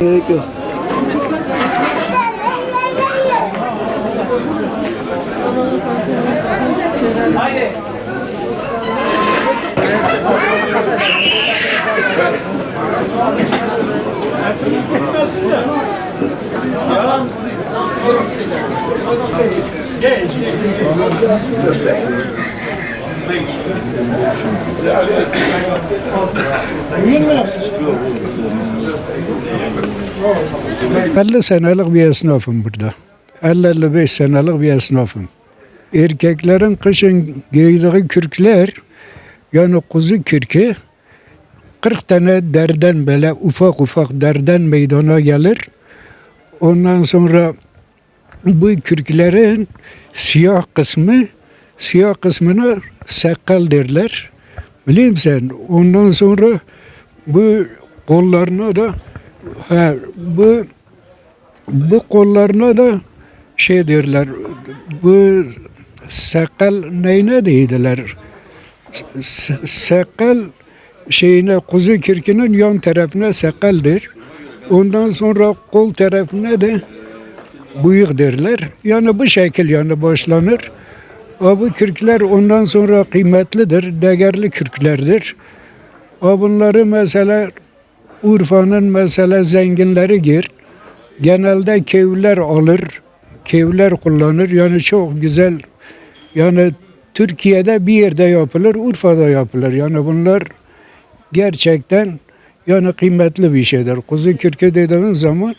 Gerek yok. Elli senelik bir esnafım burada. 50-55 senelik bir esnafım. Erkeklerin kışın giydiği kürkler, yani kuzu kürkü, 40 tane derden böyle ufak ufak derden meydana gelir. Ondan sonra bu kürklerin siyah kısmı, siyah kısmına sakal derler. Biliyor musun? Ondan sonra bu kollarına da ha, bu bu kollarına da şey derler bu sakal neyine değdiler S- sakal şeyine kuzu kirkinin yan tarafına sakaldır. Ondan sonra kol tarafına da bıyık derler. Yani bu şekil yani başlanır. Bu kürkler ondan sonra kıymetlidir, değerli kürklerdir. Bunları mesela Urfa'nın mesela zenginleri gir. Genelde kevler alır, kevler kullanır. Yani çok güzel. Yani Türkiye'de bir yerde yapılır, Urfa'da yapılır. Yani bunlar gerçekten yani kıymetli bir şeydir. Kuzu kürkü dediğin zaman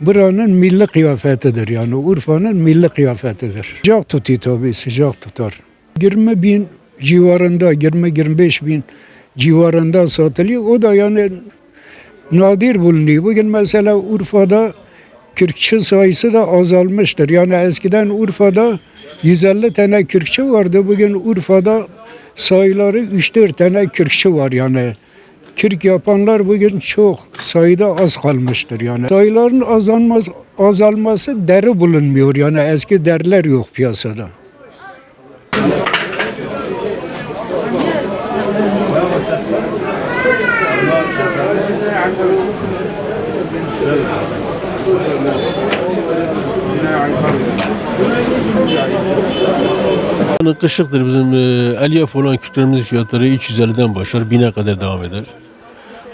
buranın milli kıyafetidir. Yani Urfa'nın milli kıyafetidir. Sıcak tutuyor tabii, sıcak tutar. 20 bin civarında, 20-25 bin civarında satılıyor. O da yani nadir bulunuyor. Bugün mesela Urfa'da kürkçü sayısı da azalmıştır. Yani eskiden Urfa'da 150 tane kürkçü vardı. Bugün Urfa'da sayıları 3-4 tane kürkçü var yani. Kürk yapanlar bugün çok sayıda az kalmıştır yani. Sayıların azalması, azalması deri bulunmuyor yani eski deriler yok piyasada. Yani kışlıktır bizim e, elyaf olan kürklerimizin fiyatları 350'den başlar 1000'e kadar devam eder.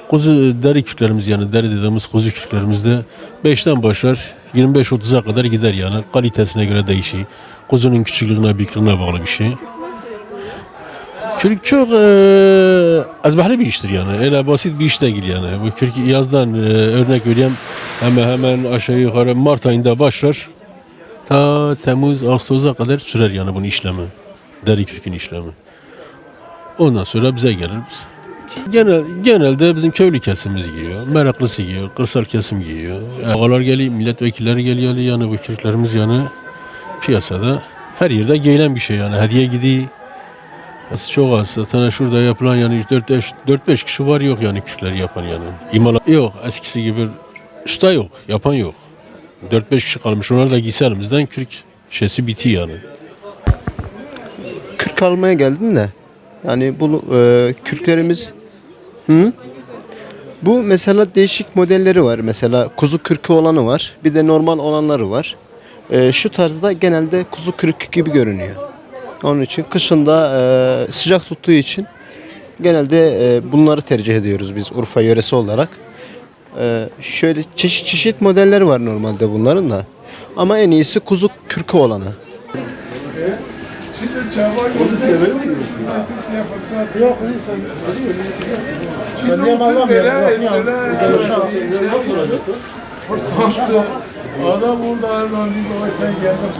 Kuzu deri kürklerimiz yani deri dediğimiz kuzu kürklerimiz de 5'ten başlar 25-30'a kadar gider yani kalitesine göre değişir. Kuzunun küçüklüğüne büyüklüğüne bağlı bir şey. Kürk çok e, ezberli bir iştir yani. Öyle basit bir iş değil yani. Bu kürk yazdan e, örnek vereyim hemen hemen aşağı yukarı Mart ayında başlar. Ta Temmuz, Ağustos'a kadar sürer yani bunun işlemi. Deri kürkün işlemi. Ondan sonra bize gelir. Biz- Genel, genelde bizim köylü kesimimiz giyiyor. Meraklısı giyiyor. Kırsal kesim giyiyor. Ağalar geliyor, milletvekilleri geliyor. Yani bu kürklerimiz yani piyasada her yerde giyilen bir şey yani. Hediye gidiyor. Çok az. Zaten şurada yapılan yani 4-5 kişi var yok yani kürkleri yapan yani. İmala yok. Eskisi gibi usta yok. Yapan yok. 4-5 kişi kalmış. Onlar da giysi elimizden kürk şeysi bitiyor yani. Kürk almaya geldim de. Yani bu e, kürklerimiz hı? Bu mesela değişik modelleri var. Mesela kuzu kürkü olanı var. Bir de normal olanları var. E, şu tarzda genelde kuzu kürkü gibi görünüyor. Onun için kışında e, sıcak tuttuğu için genelde e, bunları tercih ediyoruz biz Urfa yöresi olarak. E, şöyle çeşit çeşit modeller var normalde bunların da. Ama en iyisi kuzu kürkü olanı. Adam orada Erdoğan bir baba sen geldin.